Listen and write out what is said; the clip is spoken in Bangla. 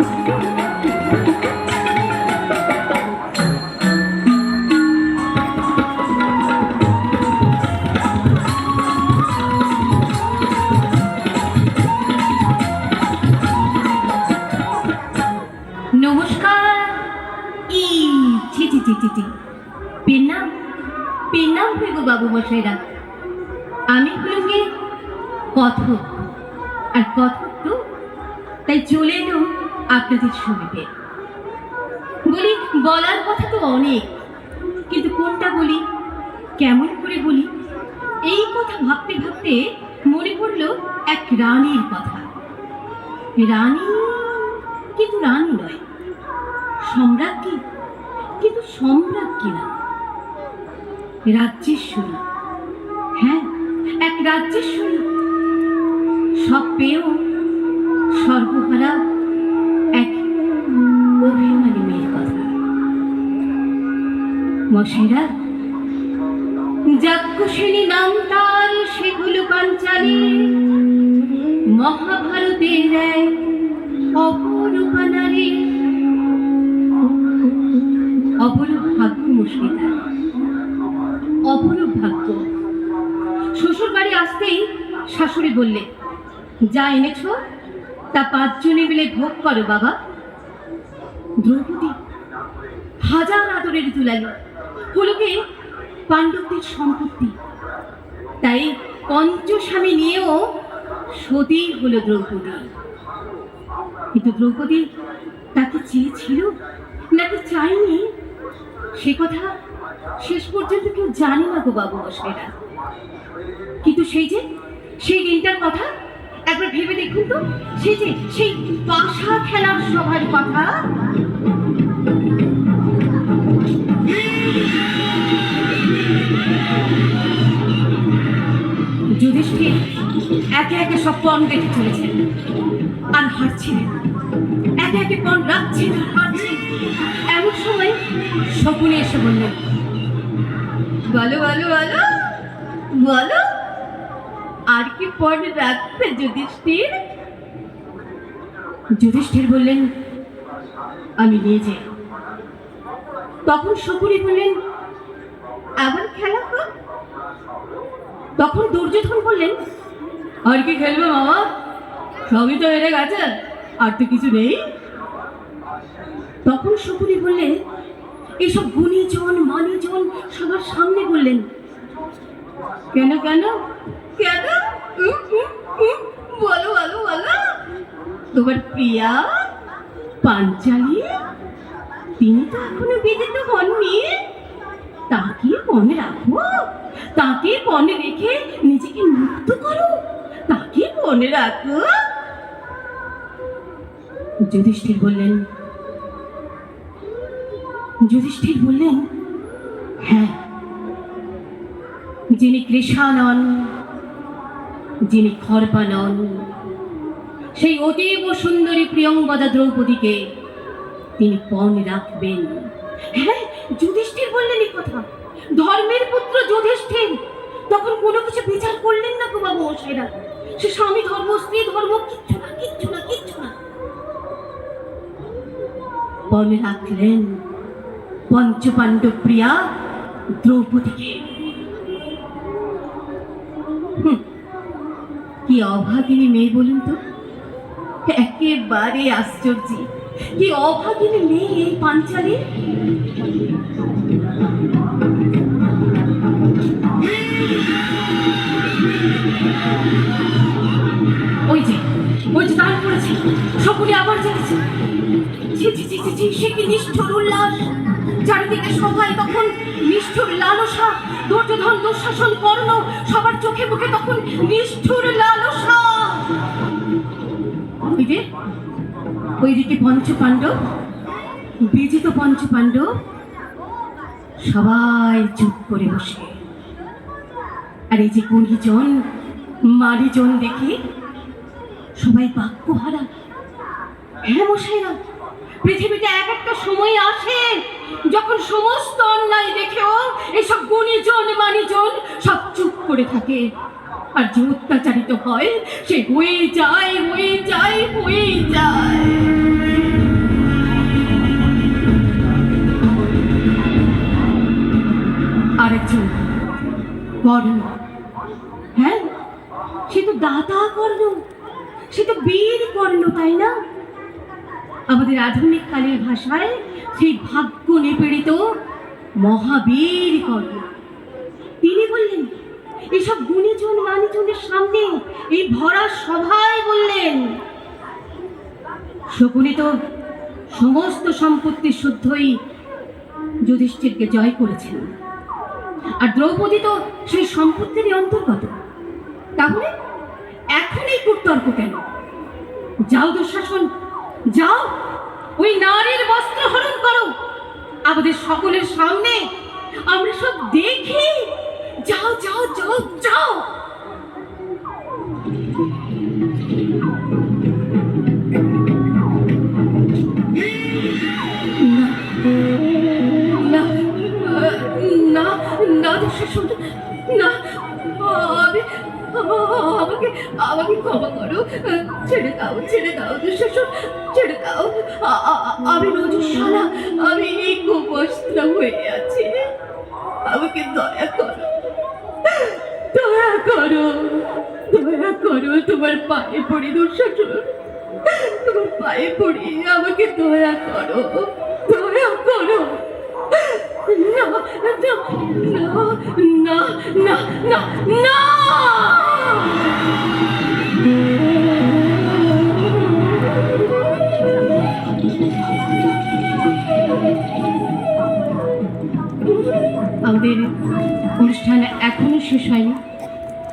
নমস্কার। ই, ছি ছি ছি ছি আমি হলাম গিয়ে কথক। আর কথক তো তাই চলে এলো। আপনাদের শুনবে বলি, বলার কথা তো অনেক, কিন্তু কোনটা বলি, কেমন করে বলি, এই কথা ভাবতে ভাবতে মনে পড়ল এক রানীর কথা। রানী কিন্তু রানী নয় সম্রাজ্ঞী কিন্তু সম্রাজ্ঞী না? রাজ্যেশ্বরী হ্যাঁ এক রাজ্যেশ্বরী সব পেয়েও সর্বহারা মশাইরা যাজ্ঞসেনী নাম তার, সেগুলো পাঞ্চালী। মহাভারতের এক অপরূপা নারী। অপরূপ ভাগ্য মুশকিলা অপরূপ ভাগ্য। শ্বশুর বাড়ি আসতেই শাশুড়ি বললে, যা এনেছ, তা পাঁচজনে মিলে ভোগ করো বাবা। দ্রৌপদী হাজার আদরের দুলালি হলুকে পাণ্ডবদের সম্পত্তি। তাই পঞ্চস্বামী নিয়েও সতী হলো দ্রৌপদী। কিন্তু দ্রৌপদী তাকে চেয়েছিল? নাকি চাইনি সে কথা শেষ পর্যন্ত কেউ জানে না গো বাবু মশাইরা। কিন্তু সেই যে, সেই দিনটার কথা একবার ভেবে দেখুন তো। সেই যে, সেই পাশা খেলার সভার কথা। যুধিষ্ঠির একে একে সব পণ রেখে চলেছেন আর হারছিলেন একে একে পণ রাখছেন এমন সময় শকুনি এসে বললেন বলো বলো বলো বলো, আর কি পণ রাখবে যুধিষ্ঠির? যুধিষ্ঠির বললেন, আমি নিয়ে যাই। তখন শকুনি বললেন আবার খেলা হোক? তখন দুর্যোধন বললেন, আর কি খেলবে মামা? সবই তো হেরে গেছে, আর তো কিছু নেই। তখন শকুনি বললেন, এসব গুণীজন, মানিজন সবার সামনে বললেন, কেন কেন? কেন? বলো বলো বলো। তোমার প্রিয়া, পাঞ্চালী, তিনি তো এখনও বিদিত হননি। তাকে মনে রাখো তাকে মনে রেখে নিজেকে মুক্ত করো। তাকে মনে রাখো। যুধিষ্ঠির বললেন যুধিষ্ঠির বললেন হ্যাঁ যিনি কৃষানন যিনি খর্বানন সেই অতীব সুন্দরী প্রিয়ঙ্গদা দ্রৌপদীকে তিনি পণ রাখবেন। হ্যাঁ যুধিষ্ঠির বললেন এই কথা। ধর্মের পুত্র যুধিষ্ঠির। তখন কোনো কিছু বিচার করলেন না বাবু মশাইরা সে স্বামী ধর্ম, স্ত্রী ধর্ম, কিচ্ছু না কিচ্ছু না কিচ্ছু না। বলে রাখলেন পঞ্চপাণ্ডব প্রিয়া দ্রৌপদীকে কি অভাগিনী মেয়ে বলুন তো? একেবারে আশ্চর্য। কি অভাগিনী মেয়ে এই পাঞ্চালী? ওই যে ওই যে দাঁড় পড়েছে সকলে আবার জেগেছে ছি সে কি নিষ্ঠুর উল্লাস? চারিদিকে সবাই তখন নিষ্ঠুর লালসা, দুর্যোধন দুঃশাসন কর্ণ, সবার চোখে মুখে তখন নিষ্ঠুর লালসা। ওই যে ওইদিকে পঞ্চপাণ্ডব, বিজিত পঞ্চপাণ্ডব, সবাই চুপ করে বসে। আর এই যে গুণীজন মারিজন দেখি সবাই বাক্যহারা। হ্যাঁ মশাইরা, পৃথিবীতে এক একটা সময় আসে যখন সমস্ত অন্যায় দেখেও এসব গুণীজন, মানিজন সব চুপ করে থাকে। আর যে অত্যাচারিত হয়, সে হয়ে যায় হয়ে যায় হয়ে যায়। আরেকজন বড় দাতা কর্ণ সে তো বীর কর্ণ তাই না? আমাদের আধুনিক কালের ভাষায় সেই ভাগ্য নিপীড়িত মহাবীর কর্ণ তিনি বললেন, এসব গুণীজন মানিজনের সামনে এই ভরা সভায় বললেন, শকুনি তো সমস্ত সম্পত্তি শুদ্ধই যুধিষ্ঠিরকে জয় করেছেন। আর দ্রৌপদী তো সেই সম্পত্তিরই অন্তর্গত। তাহলে এই কুতর্ক কেন? যাও দুঃশাসন, যাও, ওই নারীর বস্ত্র হরণ করো। আমাদের সকলের সামনে আমরা সব দেখি। যাও যাও যাও যাও। না না না, দুঃশাসন। আমাকে ক্ষমা করো। ছেড়ে দাও ছেড়ে দাও, দুঃশাসন, ছেড়ে দাও। আমি রজস্বালা আমি এই কুবস্ত্র হয়ে আছি। আমাকে দয়া করো। দয়া করো। দয়া করো, তোমার পায়ে পড়ি দুঃশাসন। তোমার পায়ে পড়ি আমাকে দয়া করো। দয়া করো। না না না না না না। Thank you.